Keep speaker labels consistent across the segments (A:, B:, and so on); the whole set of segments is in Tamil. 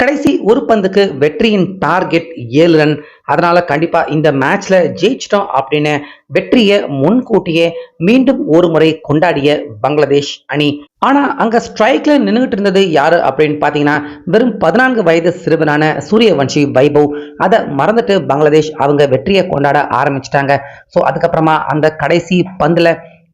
A: கடைசி ஒரு பந்துக்கு வெற்றியின் டார்கெட் ஏழு ரன். அதனால கண்டிப்பா இந்த மேட்ச்ல ஜெயிச்சிட்டோம் அப்படின்னு வெற்றியை முன்கூட்டியே மீண்டும் ஒரு முறை கொண்டாடிய பங்களாதேஷ் அணி. ஆனா அங்க ஸ்ட்ரைக்ல நின்றுகிட்டு இருந்தது யாரு அப்படின்னு பாத்தீங்கன்னா வெறும் பதினான்கு வயது சிறுவனான சூரியவன்ஷி வைபவ். அதை மறந்துட்டு பங்களாதேஷ் அவங்க வெற்றியை கொண்டாட ஆரம்பிச்சிட்டாங்க. ஸோ அதுக்கப்புறமா அந்த கடைசி பந்துல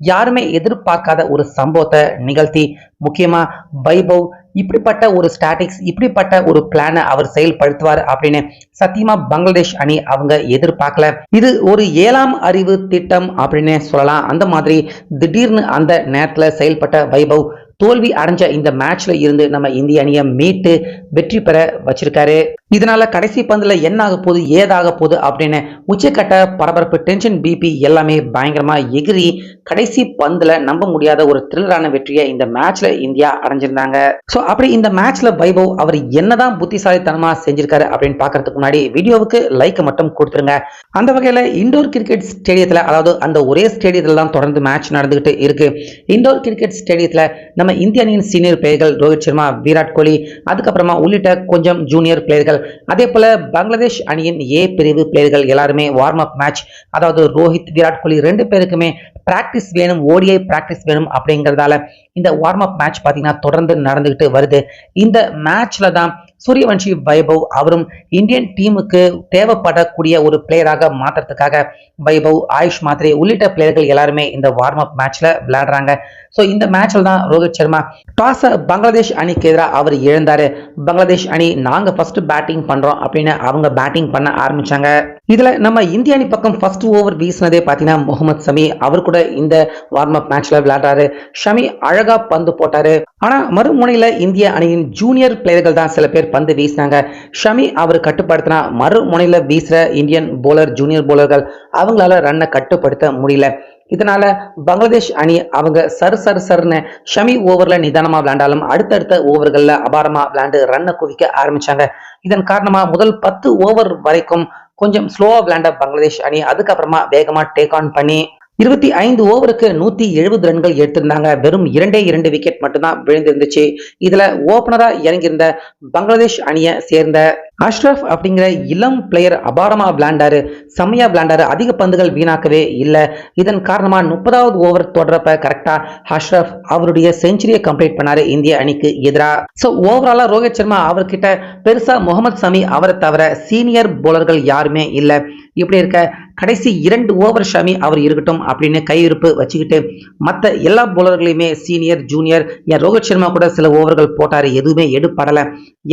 A: யாருமே எதிர்பார்க்காத ஒரு சம்பவத்தை நிகழ்த்தி. முக்கியமா வைபவ் இப்படிப்பட்ட ஒரு ஸ்டாட்டிக்ஸ் இப்படிப்பட்ட ஒரு பிளானை அவர் செயல்படுத்துவார் அப்படின்னு சத்தியமா பங்களாதேஷ் அணி அவங்க எதிர்பார்க்கல. இது ஒரு ஏழாம் அறிவு திட்டம் அப்படின்னு சொல்லலாம். அந்த மாதிரி திடீர்னு அந்த நேரத்துல செயல்பட்ட வைபவ் தோல்வி அடைஞ்ச இந்த மேட்ச்ல இருந்து நம்ம இந்திய அணியை மீட்டு வெற்றி பெற வச்சிருக்காரு. இதனால கடைசி பந்துல என்ன ஆக போகுது ஏதாக போகுது அப்படின்னு உச்சக்கட்ட பரபரப்பு டென்ஷன் பிபி எல்லாமே பயங்கரமா எகிரி கடைசி பந்துல நம்ப முடியாத ஒரு த்ரில்லரான வெற்றியை இந்த மேட்ச்ல இந்தியா அடைஞ்சிருந்தாங்க. ஸோ அப்படி இந்த மேட்ச்ல வைபவ் அவர் என்னதான் புத்திசாலித்தனமா செஞ்சிருக்காரு அப்படின்னு பாக்குறதுக்கு முன்னாடி வீடியோவுக்கு லைக் மட்டும் கொடுத்துருங்க. அந்த வகையில இண்டோர் கிரிக்கெட் ஸ்டேடியத்துல அதாவது அந்த ஒரே ஸ்டேடியத்துல தான் தொடர்ந்து மேட்ச் நடந்துகிட்டு இருக்கு. இண்டோர் கிரிக்கெட் ஸ்டேடியத்துல நம்ம இந்திய அணியின் சீனியர் பிளேயர்கள் ரோஹித் சர்மா விராட் கோலி அதுக்கப்புறமா உள்ளிட்ட கொஞ்சம் ஜூனியர் பிளேயர்கள் அதே போல பங்களாதேஷ் அணியின் ஏ பிரிவு பிளேயர்கள் எல்லாருமே வார்ம் அப் மேட்ச் அதாவது ரோஹித் விராட் கோலி ரெண்டு பேருக்குமே பிராக்டிஸ் வேணும் ஓடிஐ பிராக்டிஸ் வேணும் அப்படிங்கிறதால இந்த வார்ம் அப் மேட்ச் பார்த்தீங்கன்னா தொடர்ந்து நடந்துகிட்டு வருது. இந்த மேட்ச்ல தான் சூரியவன்ஷி வைபவ் அவரும் இந்தியன் டீமுக்கு தேவைப்படக்கூடிய ஒரு பிளேயராக மாற்றுறதுக்காக வைபவ் ஆயுஷ் மாத்ரே உள்ளிட்ட பிளேயர்கள் எல்லாருமே இந்த வார்ம் அப் மேட்ச்ல விளையாடுறாங்க. ஸோ இந்த மேட்ச்ல தான் ரோஹித் சர்மா டாஸை பங்களாதேஷ் அணிக்கு எதிராக அவர் இழந்தாரு பங்களாதேஷ் அணி நாங்க ஃபர்ஸ்ட் பேட்டிங் பண்றோம் அப்படின்னு அவங்க பேட்டிங் பண்ண ஆரம்பிச்சாங்க. இதுல நம்ம இந்திய அணி பக்கம் ஃபர்ஸ்ட் ஓவர் வீசினதே பார்த்தீங்கன்னா முகமது சமி அவர் கூட இந்த வார்ம் அப் மேட்ச்ல விளையாடுறாரு. ஷமி அழகா பந்து போட்டாரு. ஆனா மறுமுனையில இந்திய அணியின் ஜூனியர் பிளேயர்கள் தான் சில பேர் பந்து வீசினாங்க. ஷமி அவர் கட்டுப்படுத்தினா மறுமுனையில வீசுற இந்தியன் போலர் ஜூனியர் போலர்கள் அவங்களால ரன்னை கட்டுப்படுத்த முடியல. இதனால பங்களாதேஷ் அணி அவங்க சர் சரு சர்னு ஷமி ஓவர்ல நிதானமா விளையாண்டாலும் அடுத்தடுத்த ஓவர்கள்ல அபாரமா விளையாண்டு ரன்னை குவிக்க ஆரம்பிச்சாங்க. இதன் காரணமா முதல் பத்து ஓவர் வரைக்கும் கொஞ்சம் ஸ்லோவாக விளையாண்ட பங்களாதேஷ் அணி அதுக்கப்புறமா வேகமா டேக் ஆன் பண்ணி இருபத்தி ஐந்து ஓவருக்கு நூத்தி எழுபது ரன்கள் எடுத்திருந்தாங்க. வெறும் இரண்டே இரண்டு விக்கெட் மட்டும்தான் விழுந்திருந்துச்சு. இதுல ஓபனரா இறங்கியிருந்த பங்களாதேஷ் அணியை சேர்ந்த அஷ்ரஃப் அப்படிங்கிற இளம் பிளேயர் அபாரமா விளாண்டாரு செம்மையா விளாண்டாரு அதிக பந்துகள் வீணாக்கவே இல்லை. இதன் காரணமா முப்பதாவது ஓவர் தொடரப்ப கரெக்டா அஷ்ரஃப் அவருடைய செஞ்சுரியை கம்ப்ளீட் பண்ணாரு இந்திய அணிக்கு எதிராக ஸோ ஓவராலா ரோஹித் சர்மா அவர்கிட்ட பெருசா முகமது சமி அவரை தவிர சீனியர் போலர்கள் யாருமே இல்லை. இப்படி இருக்க கடைசி இரண்டு ஓவர் ஷமி அவர் இருக்கட்டும் அப்படின்னு கையிருப்பு வச்சுக்கிட்டு மற்ற எல்லா போலர்களையுமே சீனியர் ஜூனியர் என் ரோஹித் சர்மா கூட சில ஓவர்கள் போட்டார் எதுவுமே எடுப்படலை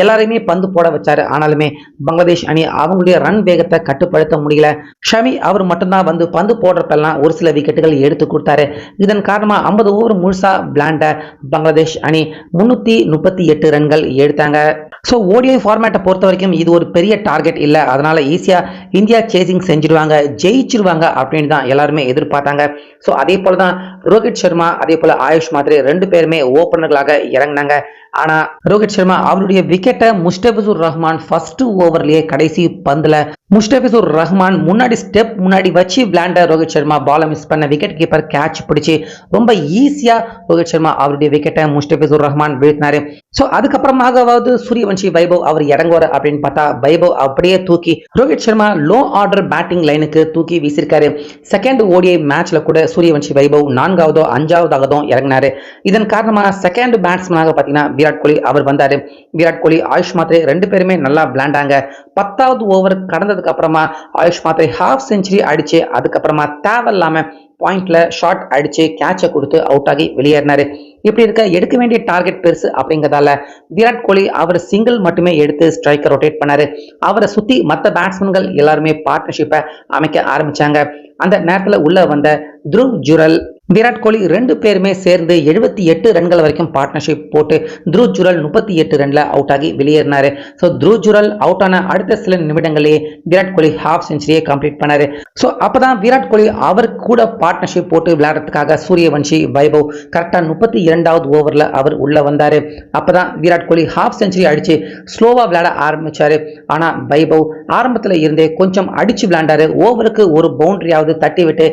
A: எல்லாரையுமே பந்து போட வச்சாரு. ஆனாலுமே பங்களாதேஷ் அணி அவங்களுடைய ரன் வேகத்தை கட்டுப்படுத்த முடியல. ஷமி அவர் மட்டும்தான் வந்து பந்து போடுறப்பெல்லாம் ஒரு சில விக்கெட்டுகள் எடுத்து கொடுத்தாரு. இதன் காரணமாக ஐம்பது ஓவர் முழுசா விளையாண்ட பங்களாதேஷ் அணி முன்னூத்தி முப்பத்தி எட்டு ரன்கள் எடுத்தாங்க. ஸோ ஓடிஐ ஃபார்மேட்டை பொறுத்த வரைக்கும் இது ஒரு பெரிய டார்கெட் இல்லை. அதனால ஈஸியாக இந்தியா சேசிங் செஞ்சிருவாங்க. ஜெயிச்சிருவாங்க அப்படின்னு தான் எல்லாருமே எதிர்பார்த்தாங்க. ஸோ அதே போல தான் ரோஹித் சர்மா அதே போல ஆயுஷ் மாதிரி ரெண்டு பேருமே ஓப்பனர்களாக இறங்கினாங்க. ஆனா ரோஹித் சர்மா அவருடைய விக்கெட்டை முஸ்டபிசுர் ரஹ்மான் ஃபர்ஸ்ட் ஓவர்லயே கடைசி பந்துல முஸ்டபிசுர் ரஹ்மான் முன்னாடி ஸ்டெப் முன்னாடி வச்சு விளையாண்ட ரோஹித் சர்மா பாலை மிஸ் பண்ண விக்கெட் கீப்பர் கேட்ச் பிடிச்சி ரொம்ப ஈஸியா ரோஹித் சர்மா அவருடைய விக்கெட்டை முஸ்டபிசுர் ரஹ்மான் வீழ்த்தினாரு. ஸோ அதுக்கப்புறமாகவாவது சூரியவன்ஷி வைபவ் அவர் இறங்குவார் அப்படின்னு பார்த்தா வைபவ் அப்படியே தூக்கி Rohit Sharma low order batting லைனுக்கு தூக்கி வீசியிருக்காரு செகண்ட் ஓடிஐ மேட்ச்ல கூட சூரியவன்ஷி வைபவ் நான்காவதோ அஞ்சாவதாகதோ இறங்கினாரு. இதன் காரணமாக செகண்ட் பேட்ஸ்மேனாக பார்த்தீங்கன்னா விராட் கோலி அவர் வந்தாரு. விராட் கோலி ஆயுஷ் மாத்ரே ரெண்டு பேருமே நல்லா விளையாண்டாங்க. பத்தாவது ஓவர் கடந்ததுக்கு அப்புறமா ஆயுஷ் மாத்ரே ஹாஃப் செஞ்சுரி அடிச்சு அதுக்கப்புறமா தேவையில்லாம பாயிண்ட்ல ஷார்ட் அடிச்சு கேட்சை கொடுத்து அவுட் ஆகி வெளியேறினாரு. இப்படி இருக்க எடுக்க வேண்டிய டார்கெட் பெருசு அப்படிங்கிறதால விராட் கோலி அவர் சிங்கிள் மட்டுமே எடுத்து ஸ்ட்ரைக்கர் ரொட்டேட் பண்ணாரு. அவரை சுத்தி மற்ற பேட்ஸ்மேன்கள் எல்லாருமே பார்ட்னர்ஷிப்பை அமைக்க ஆரம்பிச்சாங்க. அந்த நேரத்தில் உள்ள வந்த துருவ் ஜுரல் விராட் கோலி ரெண்டு பேருமே சேர்ந்து எழுபத்தி எட்டு ரன்கள் வரைக்கும் பார்ட்னர்ஷிப் போட்டு த்ரூ ஜுரல் முப்பத்தி எட்டு ரன்ல அவுட் ஆகி வெளியேறினாரு. ஸோ த்ரூ ஜுரல் அவுட் ஆன அடுத்த சில நிமிடங்களே விராட் கோலி ஹாஃப் செஞ்சுரியை கம்ப்ளீட் பண்ணாரு. ஸோ அப்பதான் விராட் கோலி அவர் கூட பார்ட்னர்ஷிப் போட்டு விளையாடுறதுக்காக சூரியவன்ஷி வைபவ் கரெக்டாக முப்பத்தி இரண்டாவது ஓவரில் அவர் உள்ள வந்தாரு. அப்பதான் விராட் கோலி ஹாஃப் செஞ்சுரி அடிச்சு ஸ்லோவா விளையாட ஆரம்பிச்சாரு. ஆனா வைபவ் ஆரம்பத்தில் இருந்தே கொஞ்சம் அடிச்சு விளையாண்டாரு. ஓவருக்கு ஒரு பவுண்டரியாவது தட்டி விட்டு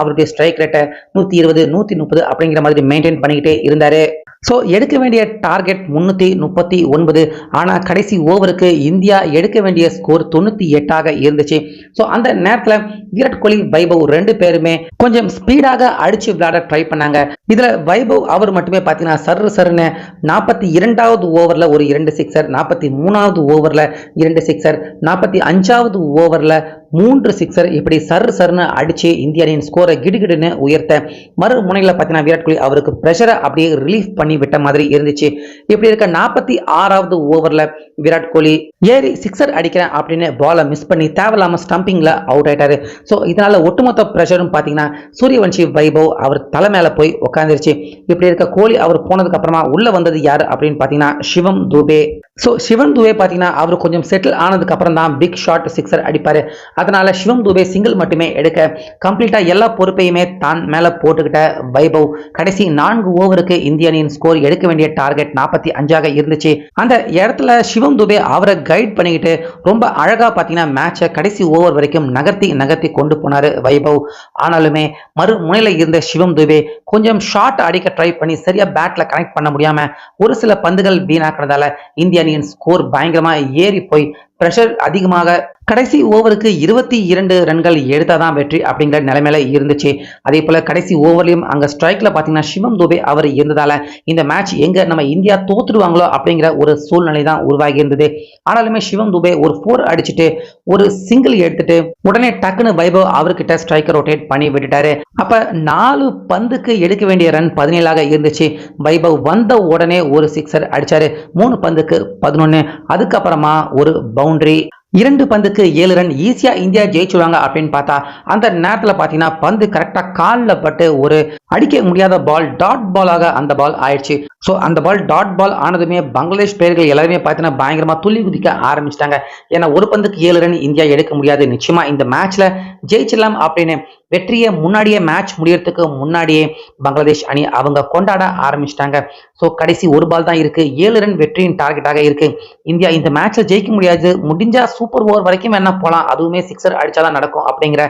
A: அவருடைய ஸ்ட்ரைக் ரேட்டை நூத்தி இருபது நூத்தி முப்பது அப்படிங்கிற மாதிரி மெயின்டைன் பண்ணிக்கிட்டே இருந்தாரு. ஸோ எடுக்க வேண்டிய டார்கெட் முன்னூற்றி முப்பத்தி ஒன்பது. ஆனால் கடைசி ஓவருக்கு இந்தியா எடுக்க வேண்டிய ஸ்கோர் தொண்ணூற்றி எட்டாக இருந்துச்சு. ஸோ அந்த நேரத்தில் விராட் கோலி வைபவ் ரெண்டு பேருமே கொஞ்சம் ஸ்பீடாக அடிச்சு விளையாட ட்ரை பண்ணாங்க. இதில் வைபவ் அவர் மட்டுமே பார்த்தீங்கன்னா சர்ரு சருன்னு நாற்பத்தி இரண்டாவது ஓவரில் ஒரு இரண்டு சிக்ஸர் நாற்பத்தி மூணாவது ஓவரில் இரண்டு சிக்ஸர் நாற்பத்தி அஞ்சாவது ஓவரில் மூன்று சிக்ஸர் இப்படி சர் சர்னு அடிச்சு இந்திய அணியின் ஸ்கோரை கிடுகிடுன்னு உயர்த்த மறு முனையில் பார்த்தீங்கன்னா விராட் கோலி அவருக்கு ப்ரெஷரை அப்படியே ரிலீஃப் பண்ணி விட்ட மாதிரி இருந்துச்சு. இப்படி இருக்க நாற்பத்தி ஆறாவது ஓவரில் விராட் கோலி ஏறி சிக்ஸர் அடிக்கிறேன் அப்படின்னு பாலை மிஸ் பண்ணி தேவையில்லாமல் ஸ்டம்பிங்கில் அவுட் ஆயிட்டாரு. ஸோ இதனால ஒட்டுமொத்த ப்ரெஷரும் பார்த்தீங்கன்னா சூரியவன்ஷி வைபவ் அவர் தலை மேலே போய் உட்காந்துருச்சு இப்படி இருக்க கோலி அவர் போனதுக்கு அப்புறமா உள்ள வந்தது யார் அப்படின்னு பார்த்தீங்கன்னா சிவம் தூபே. ஸோ சிவன் தூபே பார்த்தீங்கன்னா அவர் கொஞ்சம் செட்டில் ஆனதுக்கு அப்புறம் தான் பிக் ஷாட் சிக்ஸர் அடிப்பார். அதனால சிவம் துபே சிங்கிள் மட்டுமே எடுக்க கம்ப்ளீட்டாக எல்லா பொறுப்பையுமே தான் மேலே போட்டுக்கிட்ட வைபவ். கடைசி நான்கு ஓவருக்கு இந்திய அணியின் ஸ்கோர் எடுக்க வேண்டிய டார்கெட் நாற்பத்தி அஞ்சாக இருந்துச்சு. அந்த இடத்துல சிவம் துபே அவரை கைட் பண்ணிக்கிட்டு ரொம்ப அழகாக பார்த்தீங்கன்னா மேட்சை கடைசி ஓவர் வரைக்கும் நகர்த்தி நகர்த்தி கொண்டு போனார் வைபவ். ஆனாலுமே மறுமுனையில் இருந்த சிவம் துபே கொஞ்சம் ஷார்ட் அடிக்க ட்ரை பண்ணி சரியா பேட்ல கனெக்ட் பண்ண முடியாம ஒரு சில பந்துகள் வீணாக்குறதால இந்திய அணியின் ஸ்கோர் பயங்கரமா ஏறி போய் பிரஷர் அதிகமாக கடைசி ஓவருக்கு இருபத்தி இரண்டு ரன்கள் எடுத்தாதான் வெற்றி அப்படிங்கிற நிலைமையில இருந்துச்சு. அதே போல கடைசி ஓவர்லையும் அங்க ஸ்ட்ரைக்ல பாத்தீங்கன்னா சிவம் துபே அவர் இருந்ததால இந்த மேட்ச் எங்க நம்ம இந்தியா தோத்துடுவாங்களோ அப்படிங்கிற ஒரு சூழ்நிலை தான் உருவாகி இருந்தது. ஆனாலுமே சிவம் துபே ஒரு ஃபோர் அடிச்சுட்டு ஒரு சிங்கிள் எடுத்துட்டு உடனே டக்குன்னு வைபவ் அவர்கிட்ட ஸ்ட்ரைக்கர் ரொட்டேட் பண்ணி விட்டுட்டாரு. அப்ப நாலு பந்துக்கு எடுக்க வேண்டிய ரன் பதினேழாக இருந்துச்சு. வைபவ் வந்த உடனே ஒரு சிக்ஸர் அடிச்சாரு. மூணு பந்துக்கு பதினொன்னு. அதுக்கப்புறமா ஒரு பவுண்டரி இரண்டு பந்துக்கு ஏழு ரன் ஈஸியா இந்தியா ஜெயிச்சுடுவாங்க அப்படின்னு பார்த்தா அந்த நேரத்தில் பார்த்தீங்கன்னா பந்து கரெக்டாக காலில் பட்டு ஒரு அடிக்க முடியாத பால் டாட் பாலாக அந்த பால் ஆயிடுச்சு. ஸோ அந்த பால் டாட் பால் ஆனதுமே பங்களாதேஷ் பிளேயர்கள் எல்லாருமே பார்த்தீங்கன்னா பயங்கரமாக துள்ளி குதிக்க ஆரம்பிச்சிட்டாங்க. ஏன்னா ஒரு பந்துக்கு ஏழு ரன் இந்தியா எடுக்க முடியாது. நிச்சயமா இந்த மேட்ச்ல ஜெயிச்சிடலாம் அப்படின்னு வெற்றியை முன்னாடியே மேட்ச் முடியறதுக்கு முன்னாடியே பங்களாதேஷ் அணி அவங்க கொண்டாட ஆரம்பிச்சிட்டாங்க. ஸோ கடைசி ஒரு பால் தான் இருக்கு. ஏழு ரன் வெற்றியின் டார்கெட்டாக இருக்கு. இந்தியா இந்த மேட்ச்ல ஜெயிக்க முடியாது. முடிஞ்சா சூப்பர் ஓவர் வரைக்கும் வேணா போகலாம் அதுவுமே சிக்ஸர் அடிச்சாதான் நடக்கும் அப்படிங்கிற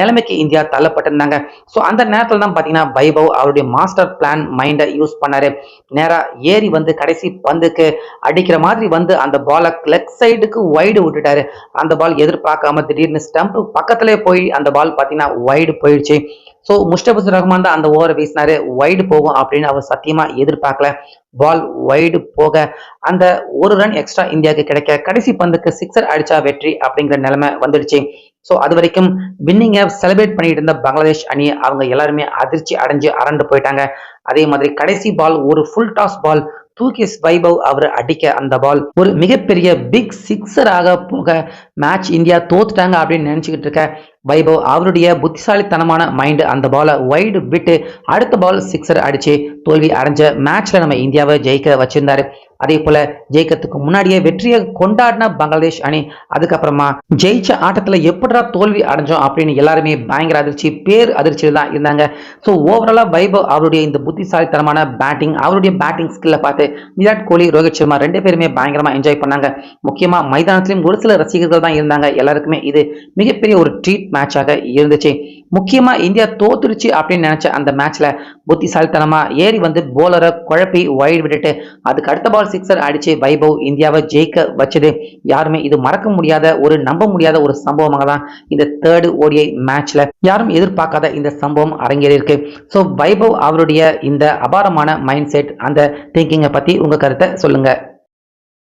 A: நிலைமைக்கு இந்தியா தள்ளப்பட்டிருந்தாங்க. ஸோ அந்த நேரத்தில் தான் பார்த்தீங்கன்னா வைபவ் அவருடைய மாஸ்டர் பிளான் மைண்டை யூஸ் பண்ணாரு. நேராக ஏறி வந்து கடைசி பந்துக்கு அடிக்கிற மாதிரி வந்து அந்த பாலை லெக் சைடுக்கு வைடு விட்டுட்டாரு. அந்த பால் எதிர்பார்க்காம திடீர்னு ஸ்டம்ப் பக்கத்திலே போய் அந்த பால் பார்த்தீங்கன்னா வைடு போயிடுச்சு. ஸோ முஸ்டபிசுர் ரஹ்மான் தான் அந்த ஓவரை வீசினாரு. வைடு போகும் அப்படின்னு அவர் சத்தியமா எதிர்பார்க்கல. பால் வைடு போக அந்த ஒரு ரன் எக்ஸ்ட்ரா இந்தியாவுக்கு கிடைக்க கடைசி பந்துக்கு சிக்ஸர் அடிச்சா வெற்றி அப்படிங்கிற நிலைமை வந்துடுச்சு. ஸோ அது வரைக்கும் வின்னிங்கை செலிப்ரேட் பண்ணிட்டு இருந்த பங்களாதேஷ் அணி அவங்க எல்லாருமே அதிர்ச்சி அடைஞ்சு அரண்டு போயிட்டாங்க. அதே மாதிரி கடைசி பால் ஒரு ஃபுல் டாஸ் பால் தூக்கிஸ் வைபவ் அவர் அடிக்க அந்த பால் ஒரு மிகப்பெரிய பிக் சிக்ஸராக போக மேட்ச் இந்தியா தோத்துட்டாங்க அப்படின்னு நினைச்சுக்கிட்டு இருக்க வைபவ் அவருடைய புத்திசாலித்தனமான மைண்டு அந்த பாலை வைடு விட்டு அடுத்த பால் சிக்ஸர் அடிச்சு தோல்வி அடைஞ்ச மேட்ச்ல நம்ம இந்தியாவை ஜெயிக்க வச்சிருந்தாரு. அதே போல ஜெயிக்கிறதுக்கு முன்னாடியே வெற்றியை கொண்டாடின பங்களாதேஷ் அணி அதுக்கப்புறமா ஜெயிச்ச ஆட்டத்தில் எப்படிடா தோல்வி அடைஞ்சோம் அப்படின்னு எல்லாருமே பயங்கர அதிர்ச்சி பேர் அதிர்ச்சியில் தான் இருந்தாங்க. ஸோ ஓவராலா வைபவ் அவருடைய இந்த புத்திசாலித்தனமான பேட்டிங் அவருடைய பேட்டிங் ஸ்கில்லை பார்த்து விராட் கோலி ரோஹித் சர்மா ரெண்டு பேருமே பயங்கரமா என்ஜாய் பண்ணாங்க. முக்கியமா மைதானத்திலும் ஒரு சில ரசிகர்கள் தான் இருந்தாங்க. எல்லாருக்குமே இது மிகப்பெரிய ஒரு ட்ரீட் மேட்சாக இருந்துச்சு. முக்கியமா இந்தியா தோத்துருச்சு அப்படின்னு நினைச்ச அந்த மேட்ச்ல புத்திசாலித்தனமா ஏறி வந்து போலரை குழப்பி வைடு விட்டுட்டு அதுக்கு அடுத்த பால் சிக்ஸர் அடிச்சு வைபவ் இந்தியாவை ஜெயிக்க வச்சது. யாருமே இது மறக்க முடியாத ஒரு நம்ப முடியாத ஒரு சம்பவமாக தான் இந்த தேர்டு ஓடிஐ மேட்ச்ல யாரும் எதிர்பார்க்காத இந்த சம்பவம் அரங்கேறியிருக்கு. ஸோ வைபவ் அவருடைய இந்த அபாரமான மைண்ட் செட் அந்த திங்கிங்கை பத்தி உங்க கருத்தை சொல்லுங்க.